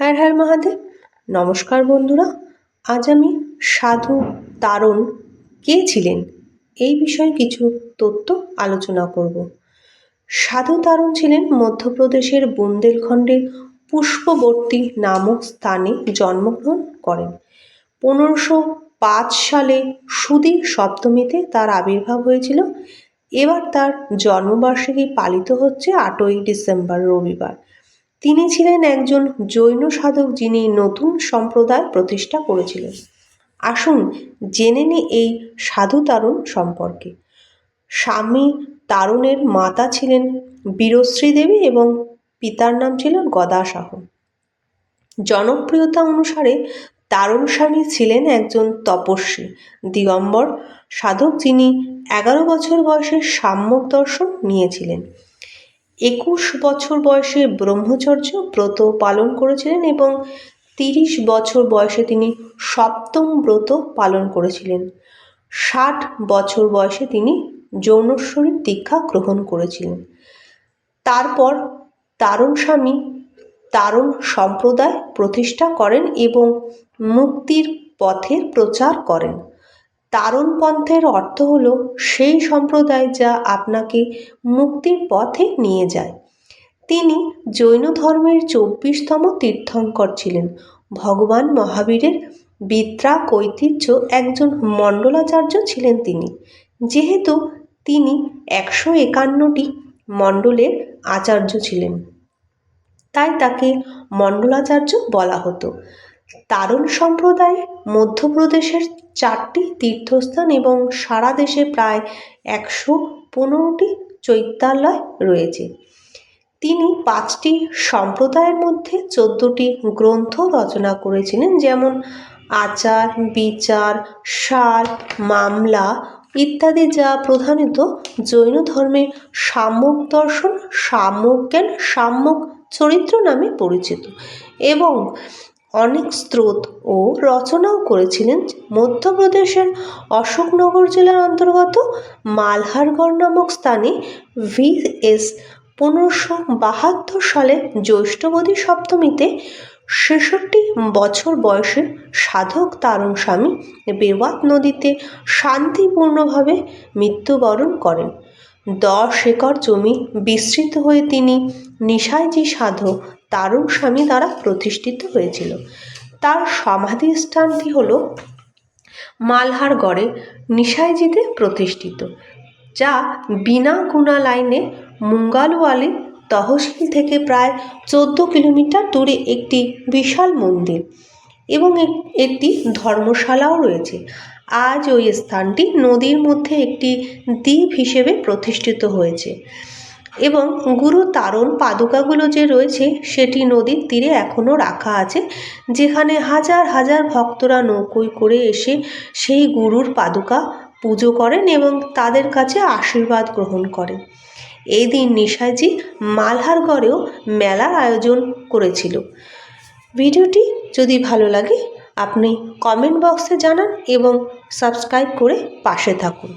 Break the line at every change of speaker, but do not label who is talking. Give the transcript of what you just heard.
হ্যাঁ হ্যাঁ মহাদেব। নমস্কার বন্ধুরা। আজ আমি সাধু তারণ কে ছিলেন এই বিষয়ে কিছু তথ্য আলোচনা করব। সাধু তারণ ছিলেন মধ্যপ্রদেশের বুন্দেলখণ্ডের পুষ্পবর্তী নামক স্থানে জন্মগ্রহণ করেন। পনেরোশো পাঁচ সালে সুদীর সপ্তমীতে তার আবির্ভাব হয়েছিল। এবার তার জন্মবার্ষিকী পালিত হচ্ছে আটই ডিসেম্বর রবিবার। তিনি ছিলেন একজন জৈন সাধক যিনি নতুন সম্প্রদায় প্রতিষ্ঠা করেছিলেন। আসুন জেনে নিই এই সাধু তারুণ সম্পর্কে। স্বামী তারুণের মাতা ছিলেন বীরশ্রী দেবী এবং পিতার নাম ছিল গদাসাহ জনপ্রিয়তা অনুসারে তারুণ স্বামী ছিলেন একজন তপস্বী, দিগম্বর সাধক যিনি এগারো বছর বয়সে সাম্যক দর্শন নিয়েছিলেন। একুশ বছর বয়সে ব্রহ্মচর্য ব্রত পালন করেছিলেন এবং তিরিশ বছর বয়সে তিনি সপ্তম ব্রত পালন করেছিলেন। ষাট বছর বয়সে তিনি যৌনশ্বরীর দীক্ষা গ্রহণ করেছিলেন। তারপর তারণ স্বামী তারণ সম্প্রদায় প্রতিষ্ঠা করেন এবং মুক্তির পথের প্রচার করেন। তারণপন্থের অর্থ হল সেই সম্প্রদায় যা আপনাকে মুক্তির পথে নিয়ে যায়। তিনি জৈন ধর্মের চব্বিশতম তীর্থঙ্কর ছিলেন। ভগবান মহাবীরের বিদ্রাক ঐতিহ্য একজন মণ্ডলাচার্য ছিলেন তিনি। যেহেতু তিনি একশো একান্নটি মণ্ডলের আচার্য ছিলেন, তাই তাকে মণ্ডলাচার্য বলা হতো। তারণ সম্প্রদায় মধ্যপ্রদেশের চারটি তীর্থস্থান এবং সারা দেশে প্রায় একশো পনেরোটি চৈত্যালয় রয়েছে। তিনি পাঁচটি সম্প্রদায়ের মধ্যে চোদ্দটি গ্রন্থ রচনা করেছিলেন, যেমন আচার, বিচার, সার, মামলা ইত্যাদি, যা প্রধানত জৈন ধর্মের সাম্যক দর্শন, সাম্যক জ্ঞান, সাম্যক চরিত্র নামে পরিচিত। এবং অনেক স্রোত ও রচনাও করেছিলেন মধ্যপ্রদেশের অশোকনগর জেলার অন্তর্গত মালহারগড় নামক স্থানে ভি এস পনেরোশো বাহাত্তর সালে জ্যৈষ্ঠবতী সপ্তমীতে ছেষট্টি বছর বয়সে সাধক তারণ স্বামী বেওয়াত নদীতে শান্তিপূর্ণভাবে মৃত্যুবরণ করেন। দশ একর জমি বিস্তৃত হয়ে তিনি নিশাইজি সাধক তারুণ স্বামী দ্বারা প্রতিষ্ঠিত হয়েছিল। তার সমাধিস্থানটি হল মালহারগড়ে নিশাইজিতে প্রতিষ্ঠিত, যা বিনাগুনা লাইনে মুঙ্গালওয়ালি তহসিল থেকে প্রায় চোদ্দ কিলোমিটার দূরে একটি বিশাল মন্দির এবং একটি ধর্মশালাও রয়েছে। আজ ওই স্থানটি নদীর মধ্যে একটি দ্বীপ হিসেবে প্রতিষ্ঠিত হয়েছে। এবং গুরু তারণ পাদুকাগুলো যে রয়েছে, সেটি নদীর তীরে এখনও রাখা আছে, যেখানে হাজার হাজার ভক্তরা নৌকোয় করে এসে সেই গুরুর পাদুকা পুজো করেন এবং তাদের কাছে আশীর্বাদ গ্রহণ করেন। এই দিন নিশাজি মালহারগড়েও মেলার আয়োজন করেছিল। ভিডিওটি যদি ভালো লাগে, আপনি কমেন্ট বক্সে জানান এবং সাবস্ক্রাইব করে পাশে থাকুন।